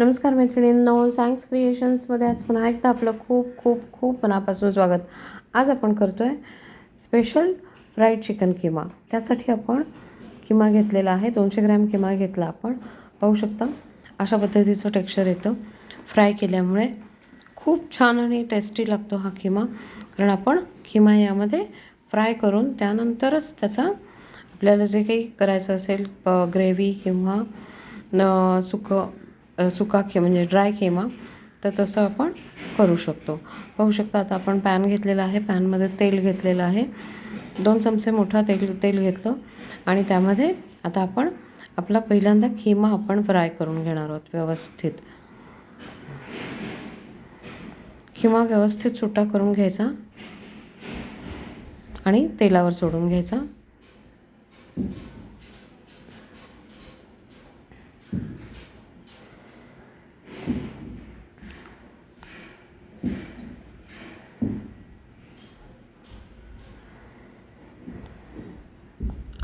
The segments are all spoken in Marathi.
नमस्कार मैत्रिणींनो सायन्स क्रिएशन्समध्ये आज पुन्हा एकदा आपलं खूप खूप खूप मनापासून स्वागत. आज आपण करतो आहे स्पेशल फ्राईड चिकन किमा. त्यासाठी आपण किमा घेतलेला आहे. दोनशे ग्रॅम किमा घेतला आपण. पाहू शकता अशा पद्धतीचं टेक्स्चर येतं. फ्राय केल्यामुळे खूप छान आणि टेस्टी लागतो हा किमा. कारण आपण किमा यामध्ये फ्राय करून त्यानंतरच त्याचा आपल्याला जे काही करायचं असेल ग्रेव्ही किंवा सुकं सुका खे म्हणजे ड्राय खेमा तर तसं आपण करू शकतो. पाहू शकता आता आपण पॅन घेतलेला आहे. पॅनमध्ये तेल घेतलेलं आहे. दोन चमचे मोठा तेल तेल घेतलं. आणि त्यामध्ये आता आपण आपला पहिल्यांदा खिमा आपण फ्राय करून घेणार आहोत व्यवस्थित. खिमा व्यवस्थित सुट्टा करून घ्यायचा. आणि तेलावर सोडून घ्यायचा.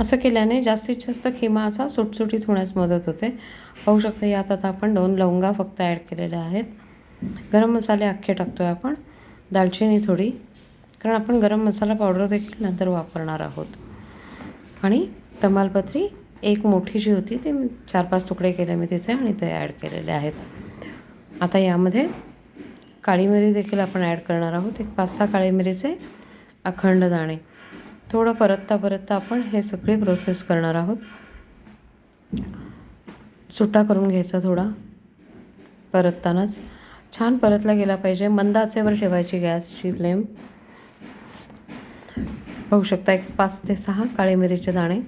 असं केल्याने जास्तीत जास्त खिमा असा सुटसुटीत होण्यास मदत होते. पाहू शकता यात आता आपण दोन लवंगा फक्त ॲड केलेल्या आहेत. गरम मसाले अख्खे टाकतो आहे आपण. दालचिनी थोडी. कारण आपण गरम मसाला पावडर देखील नंतर वापरणार आहोत. आणि तमालपत्री एक मोठी जी होती ती चार पाच तुकडे केले मी तिचे आणि ते ॲड केलेले आहेत. आता यामध्ये काळी मिरी देखील आपण ॲड करणार आहोत. एक पाच सहा काळी मिरीचे अखंड दाणे. थोडं परतता परतता आपण हे सगळे प्रोसेस करणार आहोत. सुट्टा करून घ्यायचा थोडा. परततानाच. छान परतला गेला पाहिजे. मंद आचेवर ठेवायची गॅसची फ्लेम. पाहू शकता एक पाच ते सहा काळे मिरीचे दाणे.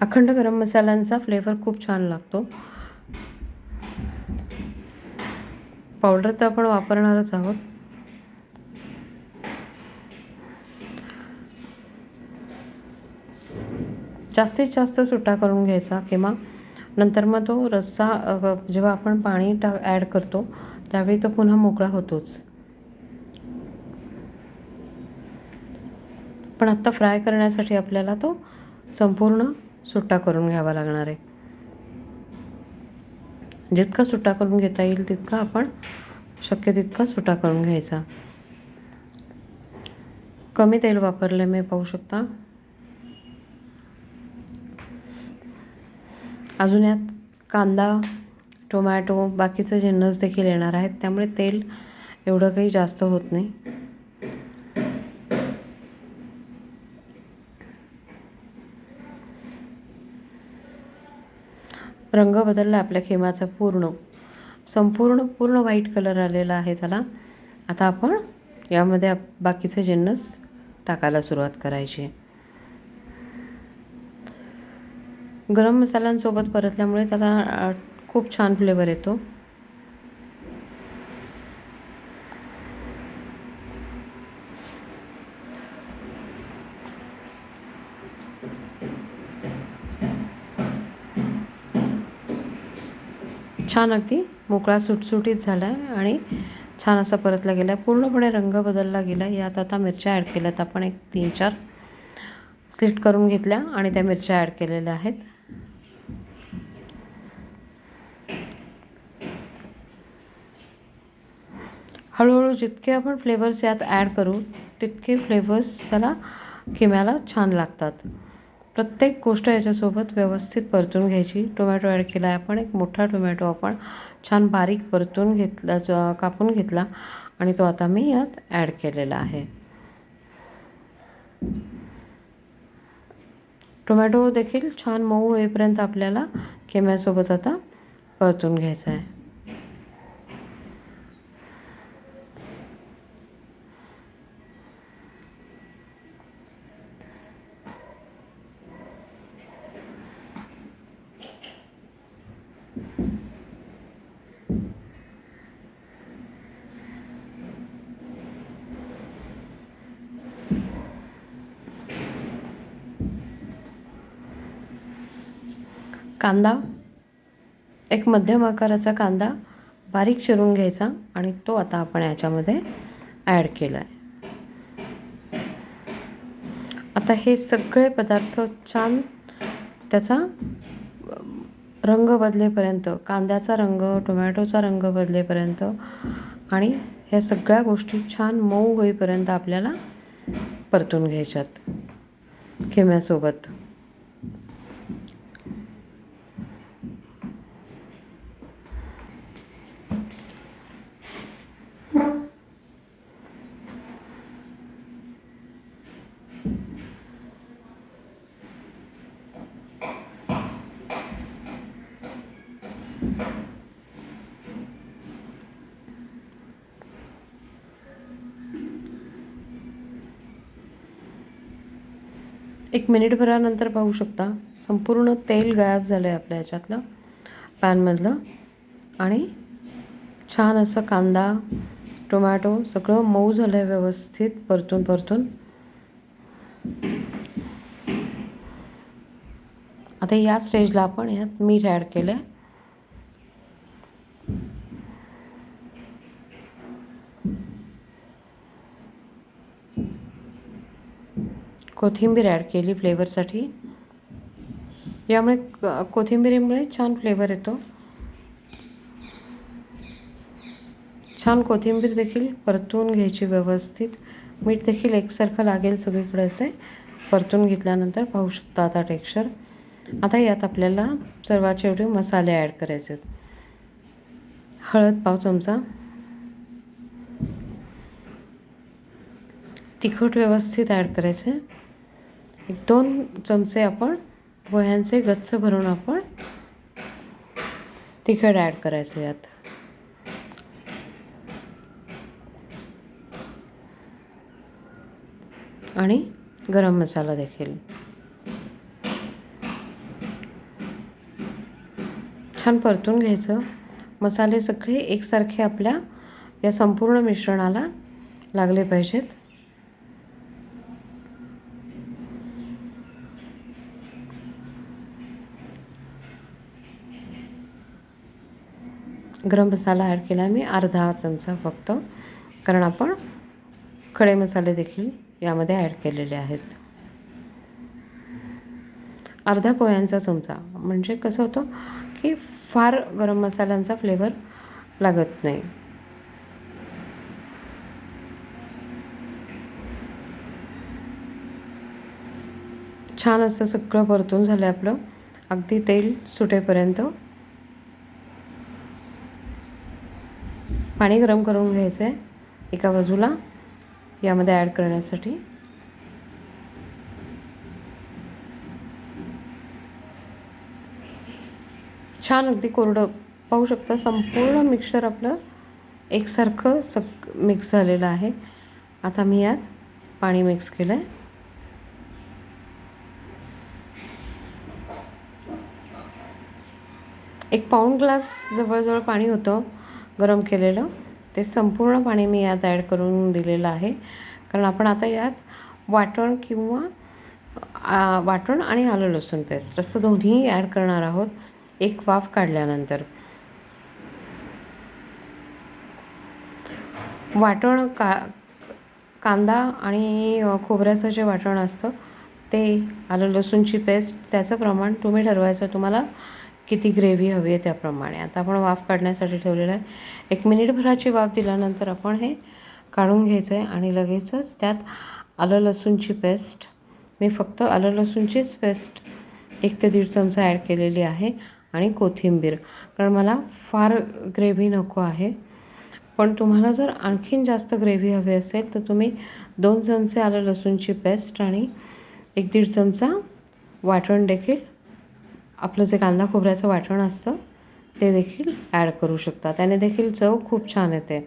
अखंड गरम मसाल्यांचा फ्लेवर खूप छान लागतो. पावडर तर आपण वापरणारच आहोत. जास्तीत जास्त सुट्टा करून घ्यायचा किंवा नंतर मग तो रस्सा जेव्हा आपण पाणी टा ॲड करतो त्यावेळी तो पुन्हा मोकळा होतोच. पण आत्ता फ्राय करण्यासाठी आपल्याला तो संपूर्ण सुट्टा करून घ्यावा लागणार आहे. जितका सुट्टा करून घेता येईल तितका आपण शक्य तितका सुट्टा करून घ्यायचा. कमी तेल वापरले मी पाहू शकता अजून यात कांदा टोमॅटो बाकीचे जिन्नस देखील येणार आहेत त्यामुळे तेल एवढं काही जास्त होत नाही. रंग बदलला आपल्या खेमाचा पूर्ण. संपूर्ण पूर्ण व्हाईट कलर आलेला आहे त्याला. आता आपण यामध्ये आप- बाकीचे जिन्नस टाकायला सुरुवात करायची. गरम मसाल्यांसोबत परतल्यामुळे त्याला खूप छान फ्लेवर येतो. छान अगदी मोकळा सुटसुटीत झाला आहे आणि छान असा परतला गेला आहे पूर्णपणे रंग बदलला गेला आहे यात आता मिरच्या ॲड केल्यात. आपण एक तीन चार स्लिट करून घेतल्या आणि त्या मिरच्या ॲड केलेल्या आहेत. हळूहळू जितके आपण फ्लेवर्स यात ॲड करू तितके फ्लेवर्स त्याला किम्याला छान लागतात. प्रत्येक गोष्ट याच्यासोबत व्यवस्थित परतून घ्यायची. टोमॅटो ॲड केला आहे आपण एक मोठा टोमॅटो आपण छान बारीक परतून घेतला ज- कापून घेतला आणि तो आता मी यात ॲड केलेला आहे. टोमॅटो देखील छान मऊ होईपर्यंत आपल्याला केम्यासोबत आता परतून घ्यायचा आहे कांदा एक मध्यम आकाराचा कांदा बारीक चिरून घ्यायचा आणि तो आता आपण याच्यामध्ये ॲड केला आहे आता हे सगळे पदार्थ छान त्याचा रंग बदलेपर्यंत कांद्याचा रंग टोमॅटोचा रंग बदलेपर्यंत आणि ह्या सगळ्या गोष्टी छान मऊ होईपर्यंत आपल्याला परतून घ्यायच्यात. किम्यासोबत एक मिनिटभरानंतर पाहू शकता संपूर्ण तेल गायब झालं आहे आपल्या ह्याच्यातलं पॅनमधलं. आणि छान असं कांदा टोमॅटो सगळं मऊ झालं आहे व्यवस्थित परतून परतून. आता या स्टेजला आपण यात मीठ ॲड केलं आहे कोथिंबीर ॲड केली फ्लेवरसाठी यामुळे कोथिंबीरीमुळे कोथिंबिरीमुळे छान फ्लेवर येतो. छान कोथिंबीर देखील परतून घ्यायची व्यवस्थित. मीठ देखील एकसारखं लागेल सगळीकडे असे. परतून घेतल्यानंतर पाहू शकता आता टेक्स्चर आता यात आपल्याला सर्वात शेवटी मसाले ॲड करायचे आहेत. हळद पाव चमचा. तिखट व्यवस्थित ॲड करायचे. एक दोन चमचे आपण पोह्यांचे गच्च भरून आपण तिखट ॲड करायचं यात. आणि गरम मसाला देखील. छान परतून घ्यायचं. मसाले सगळे एकसारखे आपल्या या संपूर्ण मिश्रणाला लागले पाहिजेत. गरम मसाला ॲड केला. मी अर्धा चमचा फक्त. कारण आपण खडे मसाले देखील यामध्ये ॲड केलेले आहेत. अर्धा पोह्यांचा चमचा. म्हणजे कसं होतं की फार गरम मसाल्यांचा फ्लेवर लागत नाही. छान असं सगळं परतून झालं आहे आपलं. अगदी तेल सुटेपर्यंत पाणी गरम करून घ्यायचं आहे एका बाजूला यामध्ये ॲड करण्यासाठी. छान अगदी कोरडं पाहू शकता संपूर्ण मिक्सर आपलं एकसारखं सग मिक्स झालेलं आहे. आता मी यात पाणी मिक्स केलं आहे एक पाऊण ग्लास जवळजवळ पाणी होतं. गरम केलेलं. ते संपूर्ण पाणी मी यात ॲड करून दिलेलं आहे. कारण आपण आता यात वाटण किंवा वाटण आणि आलं लसूण पेस्ट असं दोन्ही ॲड करणार आहोत. एक वाफ काढल्यानंतर. वाटण का कांदा आणि खोबऱ्याचं जे वाटण असतं ते आलं लसूणची पेस्ट त्याचं प्रमाण तुम्ही ठरवायचं तुम्हाला. किती ग्रेव्ही हवी आहे त्याप्रमाणे. आता आपण वाफ काढण्यासाठी ठेवलेला आहे. एक मिनिटभराची वाफ दिल्यानंतर आपण हे काढून घ्यायचं आहे आणि लगेचच त्यात आलं लसूणची पेस्ट. मी फक्त आलं लसूणचीच पेस्ट एक ते दीड चमचा ॲड केलेली आहे आणि कोथिंबीर. कारण मला फार ग्रेव्ही नको आहे. पण तुम्हाला जर आणखीन जास्त ग्रेव्ही हवी असेल तर तुम्ही दोन चमचे आलं लसूणची पेस्ट आणि एक दीड चमचा वाटण देखील आपलं जे कांदा खोबऱ्याचं वाटण असतं ते देखील ॲड करू शकता. त्याने देखील चव खूप छान येते.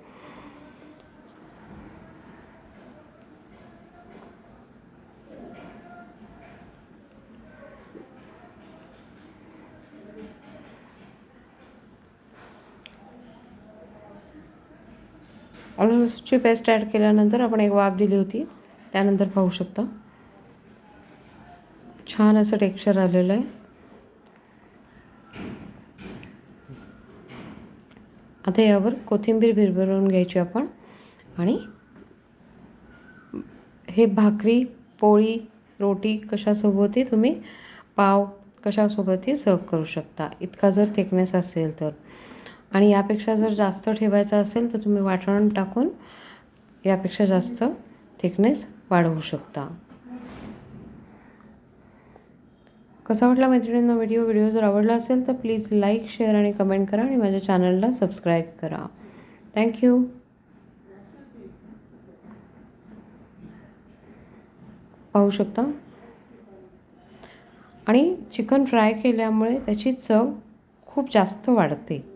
आलू पेस्ट ॲड केल्यानंतर आपण एक वाफ दिली होती त्यानंतर पाहू शकता. छान असं टेक्स्चर आलेलं आहे. आता यावर कोथिंबीर भिरभरून घ्यायची आपण. आणि हे भाकरी पोळी रोटी कशासोबतही तुम्ही पाव कशासोबतही सर्व करू शकता. इतका जर थिकनेस असेल तर. आणि यापेक्षा जर जास्त ठेवायचा असेल तर तुम्ही वाटण टाकून यापेक्षा जास्त थिकनेस वाढवू शकता. कसा वाटला मैत्रिणींना व्हिडिओ व्हिडिओ जर आवडला असेल तर प्लीज लाईक शेअर आणि कमेंट करा आणि माझ्या चॅनलला सबस्क्राईब करा. थँक्यू पाहू शकता? आणि चिकन फ्राय केल्यामुळे त्याची चव खूप जास्त वाढते.